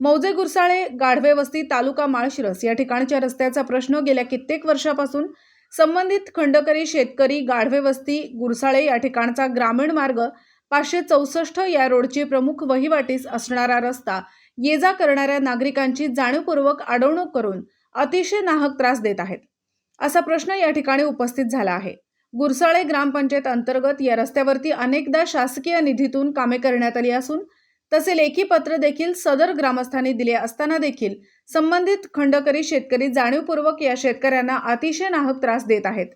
मौजे गुरसाळे गाढवे वस्ती तालुका माळशिरस या ठिकाणच्या रस्त्याचा प्रश्न गेल्या कित्येक वर्षापासून संबंधित खंडकरी शेतकरी गाढवे वस्ती गुरसाळे या ठिकाणचा ग्रामीण मार्ग पाचशे चौसष्ट या रोडची प्रमुख वहिवाटीस असणारा रस्ता ये जा करणाऱ्या नागरिकांची जाणीवपूर्वक अडवणूक करून अतिशय नाहक त्रास देत आहेत. असा प्रश्न या ठिकाणी उपस्थित झाला आहे. गुरसाळे ग्रामपंचायत अंतर्गत या रस्त्यावरती अनेकदा शासकीय निधीतून कामे करण्यात आली असून तसे लेखी पत्र देखील सदर ग्रामस्थांनी दिले असताना देखील संबंधित खंडकरी शेतकरी जाणीवपूर्वक या शेतकऱ्यांना अतिशय नाहक त्रास देत आहेत.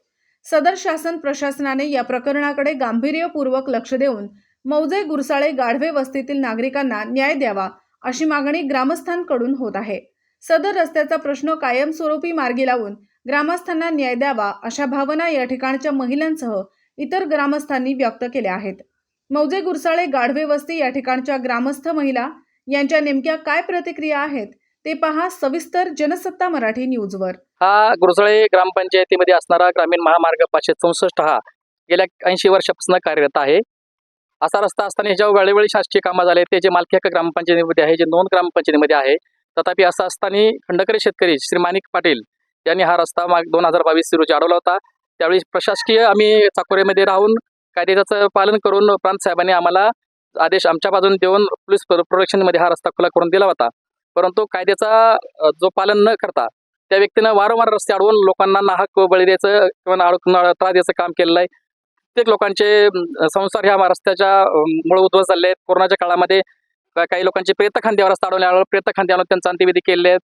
सदर शासन प्रशासनाने या प्रकरणाकडे गांभीर्यपूर्वक लक्ष देऊन मौजे गुरसाळे गाढवे वस्तीतील नागरिकांना न्याय द्यावा अशी मागणी ग्रामस्थांकडून होत आहे. सदर रस्त्याचा प्रश्न कायमस्वरूपी मार्गी लावून ग्रामस्थांना न्याय द्यावा अशा भावना या ठिकाणच्या महिलांसह इतर ग्रामस्थांनी व्यक्त केल्या आहेत. मौजे गुरसाळे गाढवे वस्ती या ठिकाणच्या ग्रामस्थ महिला यांच्या नेमक्या काय प्रतिक्रिया आहेत ते पहा सविस्तर जनसत्ता मराठी न्यूजवर. हा गुरसळे ग्रामपंचायतीमध्ये असणारा ग्रामीण महामार्ग पाचशे चौसष्ट हा गेल्या ऐंशी वर्षापासून कार्यरत आहे. असा रस्ता असताना ह्याच्यावर वेळोवेळी शासकीय कामं झाले ते जे मालकी हक्क ग्रामपंचायतीमध्ये आहे जे नोंद ग्रामपंचायतीमध्ये आहे तथापि असं असताना खंडकरी शेतकरी श्री माणिक पाटील यांनी हा रस्ता माग दोन हजार बावीस रोजी अडवला होता. त्यावेळी प्रशासकीय आम्ही चाकोरेमध्ये राहून कायद्याचं पालन करून प्रांत साहेबांनी आम्हाला आदेश आमच्या बाजूने देऊन पोलीस प्रोटेक्शनमध्ये हा रस्ता खुला करून दिला होता. परंतु कायद्याचा जो पालन न करता त्या व्यक्तीनं वारंवार रस्ते अडवून लोकांना नाहक बळी द्यायचं किंवा अडकून त्रास द्यायचं काम केलेलं आहे. प्रत्येक लोकांचे संसार ह्या रस्त्याच्या मुळे उद्ध्वस्त झाले आहेत. कोरोनाच्या काळामध्ये काही काही प्रेत प्रेतखांद्यावर रस्ता अडवल्यावर प्रेतखांदी आणून त्यांचा अंत्यविधी केले आहेत.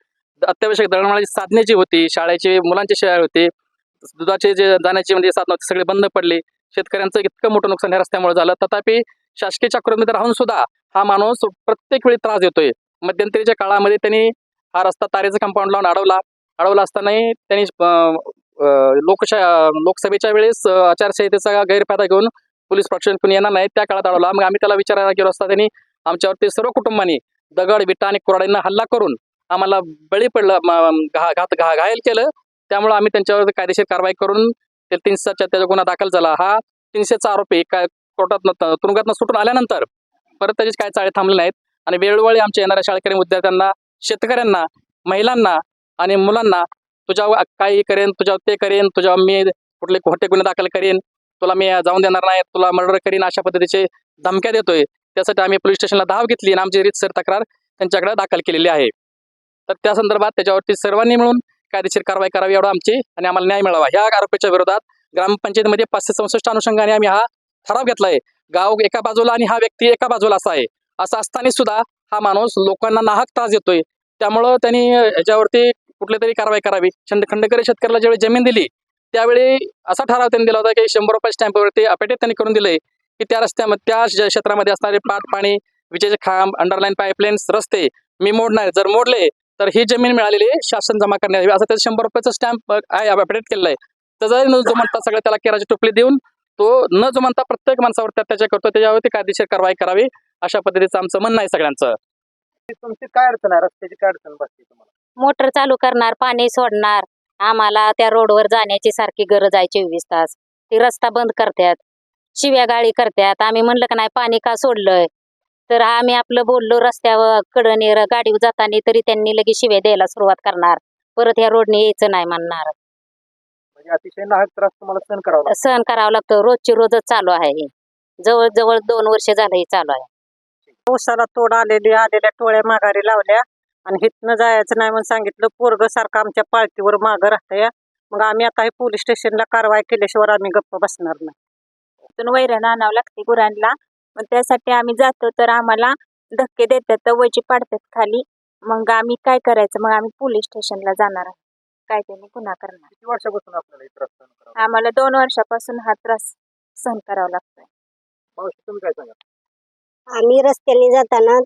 अत्यावश्यक दळणवळणाची साधने जी होती शाळेची मुलांची शाळा होती दुधाचे जे जाण्याची म्हणजे साधनं होती सगळे बंद पडले. शेतकऱ्यांचं इतकं मोठं नुकसान या रस्त्यामुळे झालं. तथापि शासकीय चाकरीमध्ये राहून सुद्धा हा माणूस प्रत्येक वेळी त्रास देतोय. मध्यंतरीच्या काळामध्ये त्यांनी हा रस्ता तारेचं कंपाऊंड लावून अडवला. अडवला असतानाही त्यांनी लोकशा लोकसभेच्या वेळेस आचारसंहितेचा गैरफायदा घेऊन पोलीस प्रशासन कोणी येणार नाही त्या काळात अडवला. मग आम्ही त्याला विचारायला गेलो असता त्यांनी आमच्यावरती सर्व कुटुंबांनी दगड विटा आणि कुऱ्हाडींना हल्ला करून आम्हाला बळी पडलं. घा- घात घा घायल केलं. त्यामुळे आम्ही त्यांच्यावर कायदेशीर कारवाई करून ते तीनशे सातच्या त्याचा गुन्हा दाखल झाला. हा तीनशेचा आरोपी काय कोर्टात तुरुंगातनं सुटून आल्यानंतर परत त्याची काय चाळे थांबले नाहीत. आणि वेळोवेळी आमच्या येणाऱ्या शाळकरी विद्यार्थ्यांना शेतकऱ्यांना महिलांना आणि मुलांना तुझ्या काही करेन तुझ्या ते करेन तुझ्या मी कुठले खोटे गुन्हे दाखल करेन तुला मी जाऊन देणार नाही तुला मर्डर करीन अशा पद्धतीचे धमक्या देतोय. त्यासाठी आम्ही पोलीस स्टेशनला धाव घेतली आणि आमची रीतसर तक्रार त्यांच्याकडे दाखल केलेली आहे. तर त्या संदर्भात त्याच्यावरती सर्वांनी मिळून कायदेशीर कारवाई करावी एवढं आमची आणि आम्हाला न्याय मिळावा. ह्या आरोपीच्या विरोधात ग्रामपंचायतीमध्ये पाचशे चौसष्ट अनुषंगाने आम्ही हा ठराव घेतलाय. गाव एका बाजूला आणि हा व्यक्ती एका बाजूला असा आहे. असं असताना सुद्धा हा माणूस लोकांना नाहक त्रास देतोय. त्यामुळं त्यांनी ह्याच्यावरती कुठली तरी कारवाई करावी. खंड खंडकरी शेतकऱ्याला ज्यावेळी जमीन दिली त्यावेळी असा ठराव त्यांनी दिला होता की शंभर रुपये स्टॅम्पवरती अपेटेट त्यांनी करून दिले की त्या रस्त्यामध्ये त्या क्षेत्रामध्ये असणारे पाट पाणी विजेचे खांब अंडरलाईन पाईपलाईन्स रस्ते मी मोडणार. जर मोडले तर ही जमीन मिळालेली शासन जमा करण्यात यावी असं त्याचं शंभर रुपयाचं स्टॅम्प आहे अपेटेट केलेलं आहे त्याचा न जो म्हणता सगळं त्याला केराची टोपली देऊन तो न जो म्हणता प्रत्येक माणसावर त्याच्या करतो त्याच्यावरती कायदेशीर कारवाई करावी अशा पद्धतीचं आमचं म्हणणं आहे सगळ्यांचं. तुमची काय अडचण आहे? रस्त्याची काय अडचण बसते तुम्हाला? मोटर चालू करणार पाणी सोडणार आम्हाला त्या रोडवर जाण्याची सारखी गरज आहे चोवीस तास. ती रस्ता बंद करतात शिव्या गाळी करतात. आम्ही म्हणलं का नाही पाणी का सोडलंय? तर आम्ही आपलं बोललो रस्त्यावर कडने गाडीवर जाताना तरी त्यांनी लगेच शिव्या द्यायला सुरुवात करणार. परत ह्या रोडने यायचं नाही म्हणणार. म्हणजे अतिशय नाहक त्रास तुम्हाला सहन करावा लागतो. सहन करावं लागतं. रोजची रोजच चालू आहे हे. जवळ जवळ दोन वर्ष झालं हे चालू आहे. ऊसाला तोड आलेली आलेल्या टोळ्या माघारी लावल्या. आणि हिथनं जायचं नाही म्हणून सांगितलं पोरग सारखं आमच्या पाळतीवर मागं राहतंय. मग आम्ही आता हे पोलीस स्टेशनला कारवाई केल्याशिवाय आम्ही गप्प बसणार नाही. तिथून वैरण आणावं लागते गुरांना. मग त्यासाठी आम्ही जातो तर आम्हाला धक्के देतात तर वजी पाडतात खाली. मग आम्ही काय करायचं? मग आम्ही पोलीस स्टेशनला जाणार आहे. काय त्यांनी गुन्हा करणार? किती वर्षापासून आपल्याला हे त्रास सहन करावा लागतो? आम्हाला दोन वर्षापासून हा त्रास सहन करावा लागतोय. मावशी तुम्ही काय सांगा आम्ही रस्त्याने जाताना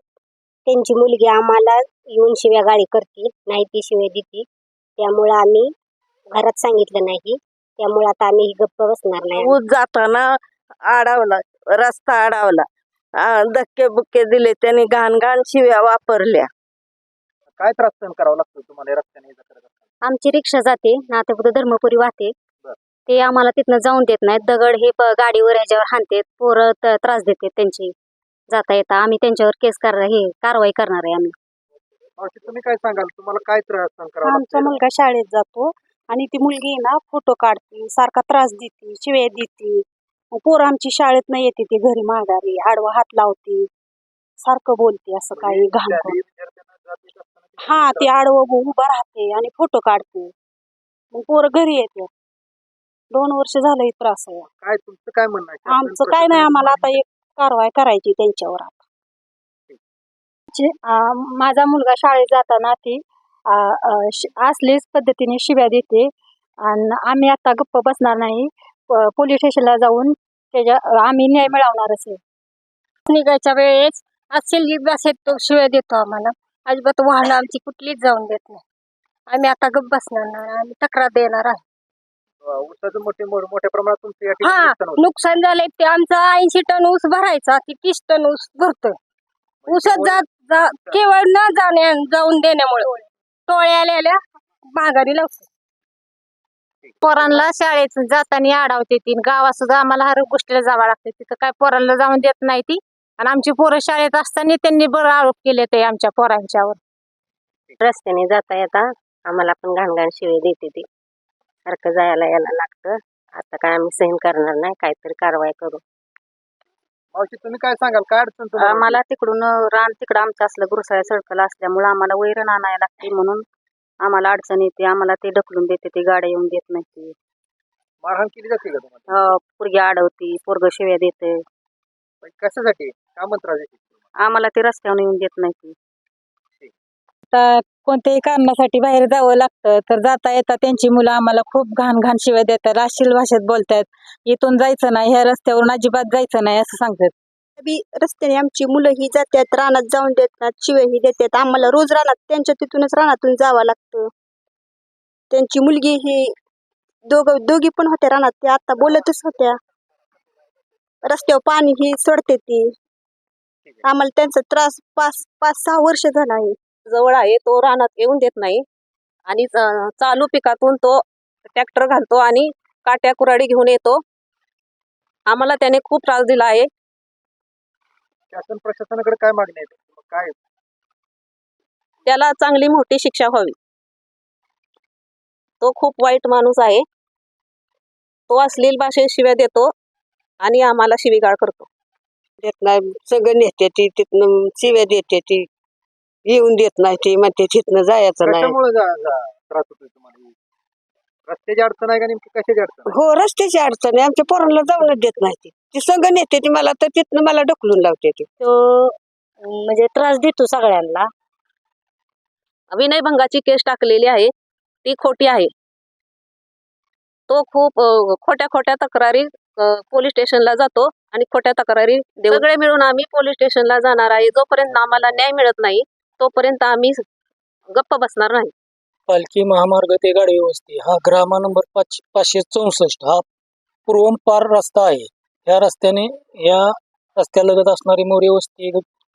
त्यांची मुलगी आम्हाला येऊन शिव्या गाळी करते नाही ती शिव्या देते. त्यामुळे आम्ही घरात सांगितलं नाही. त्यामुळे आता आम्ही गप्प बसणार नाही. ऊस जाताना अडवला रस्ता अडवला. धक्के बुक्के दिले त्यांनी घाण घाण शिव्या वापरल्या. काय त्रास सहन करावा लागतो तुम्हाला या रस्त्याने ये-जा करत असताना? आमची रिक्षा जाते नातेपुते धर्मपुरी वाहते. बर. ते आम्हाला तिथनं जाऊन देत नाहीत. दगड हे प- गाडीवर ह्याच्यावर हाणतात पोरं त- त्रास देतात त्यांची. जाता येता आम्ही त्यांच्यावर केस कर हे कारवाई करणार आहे आम्ही. मावशी तुम्ही काय सांगाल? तुम्हाला काय त्रास सहन करावा आमचा? मुलगा शाळेत जातो आणि ती मुलगी आहे ना फोटो काढते सारखा त्रास देते शिव्या देते. पोरं आमची शाळेत नाही येते ती घरी माघारी आडवा हात लावते. सारखं बोलते असं काही घाण करून. हा ती आडवं उभं राहते आणि फोटो काढते. मग पोरं घरी येते. दोन वर्ष झालं हे त्रास आहे. काय तुमचं काय म्हणणं आमचं काय नाही आम्हाला आता एक कारवाई करायची त्यांच्यावर आता. माझा मुलगा शाळेत जाताना ती असलीच पद्धतीने शिव्या देते. आणि आम्ही आता गप्प बसणार नाही. पोलीस स्टेशनला जाऊन त्याच्या आम्ही न्याय मिळवणारच आहे. निघायच्या वेळेस असेल भाषेत तो शिव्या देतो आम्हाला. अजिबात वाहनं आमची कुठलीच जाऊन देत नाही. आम्ही आता गप्प बसणार नाही आम्ही तक्रार देणार आहे. ऊसाचं मोठे मोठ्या प्रमाणात तुमचं या ठिकाणी हा नुकसान झालंय ते आमचा ऐंशी टन ऊस भरायचा ती तीस टन ऊस भरतोय. ऊसात म्हणजे जात जा केवळ न जाण्या जाऊन देण्यामुळे. टोळ्या आलेल्या माघारी लावतो पोरांना शाळेत जाताना अडवते ती गावात सुद्धा आम्हाला हर गोष्टीला जावं लागते. तिथं काय पोरांना जाऊन देत नाही ती. आणि आमची पोरं शाळेत असताना त्यांनी बरं आरोप केले ते आमच्या पोरांच्यावर. रस्त्याने जाता येता आम्हाला पण घाणघाण शिवे देते ती. सारखं जायला यायला लागतं. आता काय आम्ही सहन करणार नाही काहीतरी कारवाई करू. तुम्ही काय सांगाल? काय अडचण आम्हाला तिकडून रान तिकडं आमचं असलं गुरुसाळ्या सडकला असल्यामुळं आम्हाला वैरण आणायला लागते म्हणून आम्हाला अडचण येते आम्हाला ते ढकलून देते ते गाड्या येऊन देत नाही ती. मारहाण केली जाते का तुम्हाला? अं, पोरगी अडवती पोरग शिव्या देते. पण कशासाठी? का आम्हाला ते रस्त्यावर येऊन देत नाही ती. आता कोणत्याही कारणासाठी बाहेर जावं लागतं तर जाता येता त्यांची मुलं आम्हाला खूप घाण घाण शिवाय देतात राशील भाषेत बोलतात. इथून जायचं नाही ह्या रस्त्यावरून अजिबात जायचं नाही असं सांगतात. बी रस्त्याने आमची मुलं ही जातात रानात जाऊन देतात शिवेही देतात. आम्हाला रोज रानात त्यांच्या तिथूनच रानातून जावं लागतं. त्यांची मुलगी ही दोघ दोघी पण होत्या रानात त्या आता बोलतच होत्या. रस्त्यावर पाणी ही सोडते ती. आम्हाला त्यांचा त्रास पाच पाच सहा वर्ष झाला आहे. जवळ आहे तो रानात येऊन देत नाही. आणि चालू पिकातून तो ट्रॅक्टर घालतो आणि काट्या कुराडी घेऊन येतो. आम्हाला त्याने खूप त्रास दिला आहे. शासन प्रशासनाकडे काय मागणी आहे? मग काय त्याला चांगली मोठी शिक्षा व्हावी. तो खूप वाईट माणूस आहे. तो अश्लील भाषेत शिव्या देतो आणि आम्हाला शिवीगाळ करतो. देत नाही. सगळं नेते ती तिथनं शिव्या देते ती. येऊन देत नाही ती. म्हणते तिथनं जायचं नाही. कशामुळे जा- जा- त्रास होतोय तुम्हाला? रस्त्याची अडचण आहे का नेमकी? कशाची अडचण आहे? हो रस्त्याची अडचण आहे. आमच्या पोरांना जाऊनच देत नाही ती. ती संघ नेते ती मला तर तिथनं मला ढकलून लावते ती. तो म्हणजे त्रास देतो सगळ्यांना. विनयभंगाची केस टाकलेली आहे. ती खोटी आहे. तो खूप खोट्या खोट्या तक्रारी पोलीस स्टेशनला जातो आणि खोट्या तक्रारी सगळे मिळून आम्ही पोलीस स्टेशनला जाणार आहे. जोपर्यंत आम्हाला न्याय मिळत नाही तोपर्यंत आम्ही गप्प बसणार नाही. पालखी महामार्ग ते गाडी वस्ती हा ग्रामा नंबर पाच पाचशे चौसष्ट. हा पूर्वम पार रस्ता आहे. ह्या रस्त्याने या रस्त्यालगत असणारी मोरी वस्ती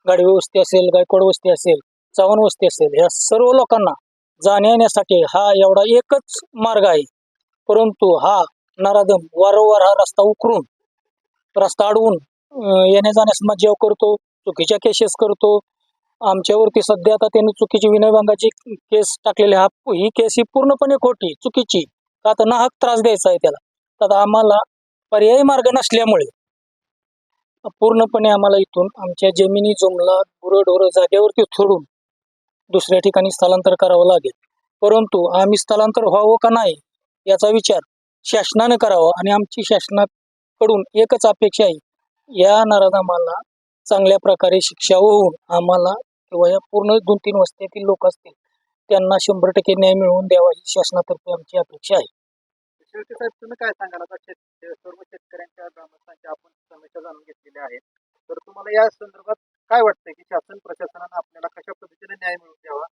गाडवे वस्ती असेल गायकवाड वस्ती असेल चव्हाण वस्ती असेल ह्या सर्व लोकांना जाण्या येण्यासाठी हा एवढा एकच मार्ग आहे. परंतु हा नराधम वारंवार हा रस्ता उकरून रस्ता अडवून येण्या जाण्यास मज्जाव करतो चुकीच्या केसेस करतो. आमच्यावरती सध्या आता त्यांनी चुकीची विनयभंगाची केस टाकलेली हा ही केस ही पूर्णपणे खोटी चुकीची. का तर नाहक त्रास द्यायचा आहे त्याला. तर आम्हाला पर्यायी मार्ग नसल्यामुळे पूर्णपणे आम्हाला इथून आमच्या जमिनी जुमला गुरंढोरं जागेवरती सोडून दुसऱ्या ठिकाणी स्थलांतर करावं लागेल. परंतु आम्ही स्थलांतर व्हावं का नाही याचा विचार शासनाने करावा आणि आमची शासनाकडून एकच अपेक्षा आहे या नराधमाला चांगल्या प्रकारे शिक्षा होऊन आम्हाला किंवा या पूर्ण दोन तीन वस्त्यातील लोक असतील त्यांना शंभर टक्के न्याय मिळवून द्यावा ही शासनातर्फे आमची अपेक्षा आहे. शेवटी साहेब तुम्ही काय सांगाल? आता शेत सर्व शेतकऱ्यांच्या ग्रामस्थांच्या आपण समस्या जाणून घेतलेल्या आहेत तर तुम्हाला या संदर्भात काय वाटतंय की शासन प्रशासनानं आपल्याला कशा पद्धतीने न्याय मिळवून द्यावा?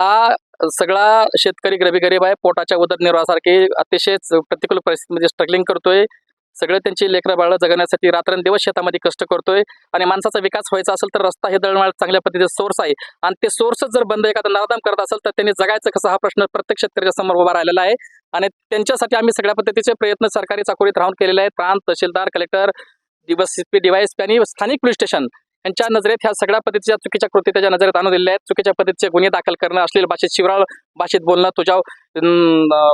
हा सगळा शेतकरी गरीबी गरीब आहे. पोटाच्या उदरनिर्वाहासारखी अतिशय च- प्रतिकूल परिस्थितीमध्ये म्हणजे स्ट्रगलिंग करतोय. सगळे त्यांची लेकरं बाळं जगण्यासाठी रात्रंदिवस शेतामध्ये कष्ट करतोय. आणि माणसाचा विकास व्हायचा असेल तर रस्ता हे दळणवळ चांगल्या पद्धतीचे सोर्स आहे. आणि ते सोर्सच जर बंद एखादा नादाम करत असेल तर त्यांनी जगायचं कसं हा प्रश्न प्रत्येक शेतकऱ्याच्या समोर उभा राहिलेला आहे. आणि त्यांच्यासाठी आम्ही सगळ्या पद्धतीचे प्रयत्न सरकारी चाकोरीत राहून केलेले आहेत. प्रांत तहसीलदार कलेक्टर डीवायएसपी डीवायएसपी आणि स्थानिक पोलीस स्टेशन यांच्या नजरेत ह्या सगळ्या पद्धतीच्या चुकीच्या कृती त्याच्या नजरेत आणून दिलेल्या आहेत. चुकीच्या पद्धतीचे गुन्हे दाखल करणं असलेल्या भाषेत शिवराळ भाषेत बोलणं तुझ्या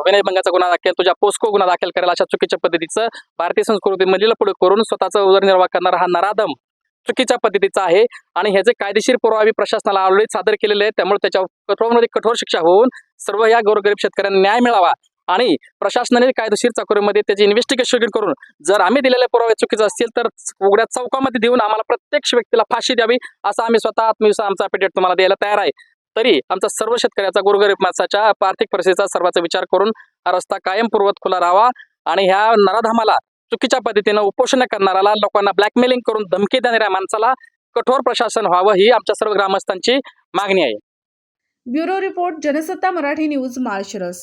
विनयभंगाचा गुन्हा दाखल तुझ्या पोस्को गुन्हा दाखल करायला अशा चुकीच्या पद्धतीचं भारतीय संस्कृतीमधील पुढे करून स्वतःचा उदरनिर्वाह करणारा हा नराधम चुकीच्या पद्धतीचा आहे. आणि ह्याचे कायदेशीर पुरावे प्रशासनाला ऑलरेडी सादर केलेले आहेत. त्यामुळे त्याच्यावर कठोरमध्ये कठोर शिक्षा होऊन सर्व या गोरगरीब शेतकऱ्यांना न्याय मिळावा. आणि प्रशासनाने कायदेशीर चाकोरीमध्ये त्याची इन्व्हेस्टिगेशन करून जर आम्ही दिलेले पुरावे चुकीचे असतील तर उघड्या चौकामध्ये देऊन आम्हाला प्रत्यक्ष व्यक्तीला फाशी द्यावी असं आम्ही स्वतः आत्मविश्वास आमचा अपिडेट तुम्हाला द्यायला तयार आहे. तरी आमचा सर्व शेतकऱ्याचा गोरगरीब माणसाच्या आर्थिक परिस्थितीचा सर्वांचा विचार करून हा रस्ता कायम पूर्वत खुला राहावा आणि ह्या नराधामाला चुकीच्या पद्धतीनं उपोषण करणाऱ्याला लोकांना ब्लॅकमेलिंग करून धमकी देणाऱ्या माणसाला कठोर प्रशासन व्हावं ही आमच्या सर्व ग्रामस्थांची मागणी आहे. Bureau report Jansatta Marathi news Malshiras.